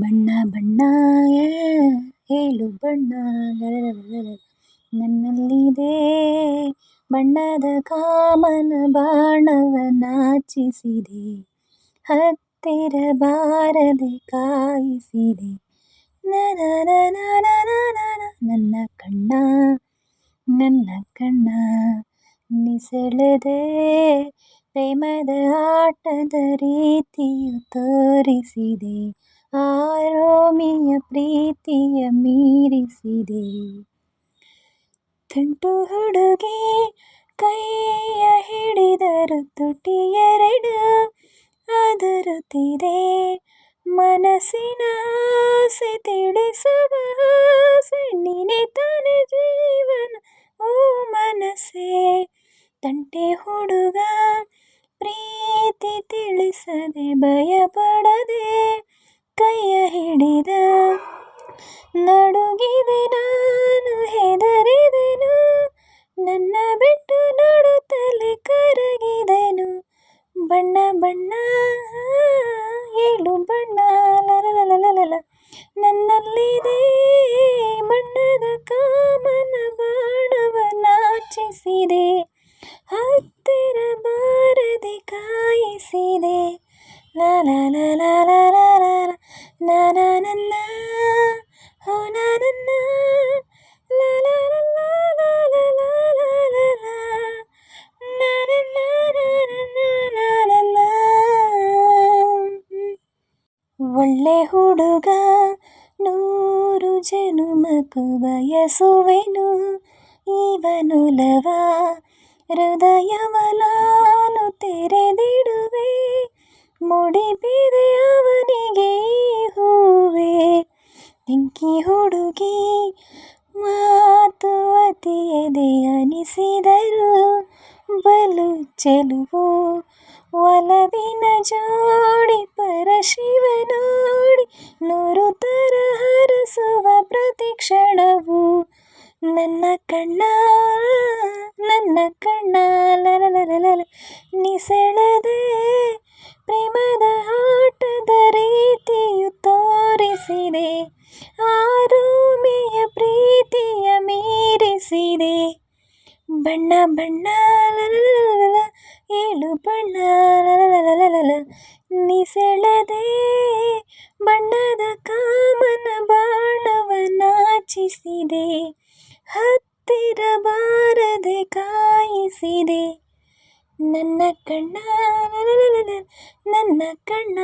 ಬಣ್ಣ ಬಣ್ಣ ಹೇಳು ಬಣ್ಣ. ನನ್ನಲ್ಲಿದೆ ಬಣ್ಣದ ಕಾಮನ ಬಾಣವ ನಾಚಿಸಿದೆ. ಹತ್ತಿರ ಬಾರದೆ ಕಾಯಿಸಿದೆ. ನನ್ನ ಕಣ್ಣ ನನ್ನ ಕಣ್ಣ. ನಿಸಳದೆ ಪ್ರೇಮದ ಆಟದ ರೀತಿಯು ತೋರಿಸಿದೆ. ಆರೋಮಿಯ ಪ್ರೀತಿಯ ಮೀರಿಸಿದೆ. ತುಂಟು ಹುಡುಗಿ ಕೈಯ ಹಿಡಿದರು ತುಟಿಯೆರಡು ಅದರುತ್ತಿದೆ. ಮನಸ್ಸಿನ ಆಸೆ ತಿಳಿಸುವ ಆಸೆ, ನೀನೆ ತಾನೆ ಜೀವನ, ಓ ಮನಸ್ಸೇ. ತಂಟೆ ಹುಡುಗ, ಪ್ರೀತಿ ತಿಳಿಸದೆ ಭಯಪಡದೆ ಕೈಯ ಹಿಡಿದ ನಡುಗಿದೆ ನಾನು ಹೆದರಿದೆನು. ನನ್ನ ಬಿಟ್ಟು ನೋಡುತ್ತಲೇ ಕರಗಿದೆನು. ಬಣ್ಣ ಬಣ್ಣ, ಏಳು ಬಣ್ಣ ಲಲಲಲಲಲ ನನ್ನಲ್ಲಿದೆ ಬಣ್ಣದ ಕಾಮನ ಬಾಣವ ನಾಚಿಸಿದೆ ಹತ್ತಿರ ಬಾರದೆ ಕಾಯಿಸಿದೆ. ಲಾಲಾಲಾಲಾಲಾಲಾಲ ಒಳ್ಳೆ ಹುಡುಗ, ನೂರು ಜನುಮಕ್ಕೂ ಬಯಸುವೆನು ಇವನುಲವ ಹೃದಯವ ನಾನು ತೆರೆದಿಡುವೆ, ಮುಡಿಪಿದೆ ಅವನಿಗೆ ಹೂವೆ. ಬೆಂಕಿ ಹುಡುಗಿ, ಮಾತು ಅತಿಯದೆ ಅನಿಸಿದರು, ಬಲು ಚೆಲುವು ಒಲವಿನ ಜೋಡಿ ಪರಶಿವ ನೋಡಿ ನೂರು ತರ ಹರಸುವ ಪ್ರತಿ ಕ್ಷಣವು ನನ್ನ ಕಣ್ಣ ನನ್ನ ಕಣ್ಣ ಲಲಲಲಲ ನಿಸೆಳೆದೆ ಪ್ರೇಮದ ಆಟದ ರೀತಿಯು ತೋರಿಸಿದೆ ಆರೋಮಿಯ ಪ್ರೀತಿಯ ಮೀರಿಸಿದೆ ಬಣ್ಣ ಬಣ್ಣ ಲಲಲಲಲ ಏಳು ಬಣ್ಣ ಲಲಲಲಲಲ ನಿಸೆಳೆದೆ ಬಣ್ಣದ ಕಾಮನ ಬಾಣವ ನಾಚಿಸಿದೆ ಹತ್ತಿರ ಬಾರದೆ ಕಾಯಿಸಿದೆ ನನ್ನ ಕಣ್ಣ ನನ್ನ ಕಣ್ಣ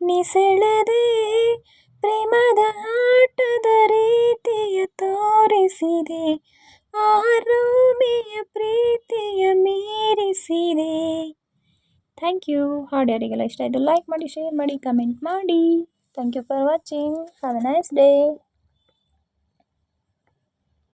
ನಿಸೆಳೆದೆ ಪ್ರೇಮದ ಥ್ಯಾಂಕ್ ಯು ಹಾಡು ಯಾರಿಗೆಲ್ಲ ಇಷ್ಟ ಆಯಿತು ಲೈಕ್ ಮಾಡಿ ಶೇರ್ ಮಾಡಿ ಕಮೆಂಟ್ ಮಾಡಿ thank you for watching have a nice day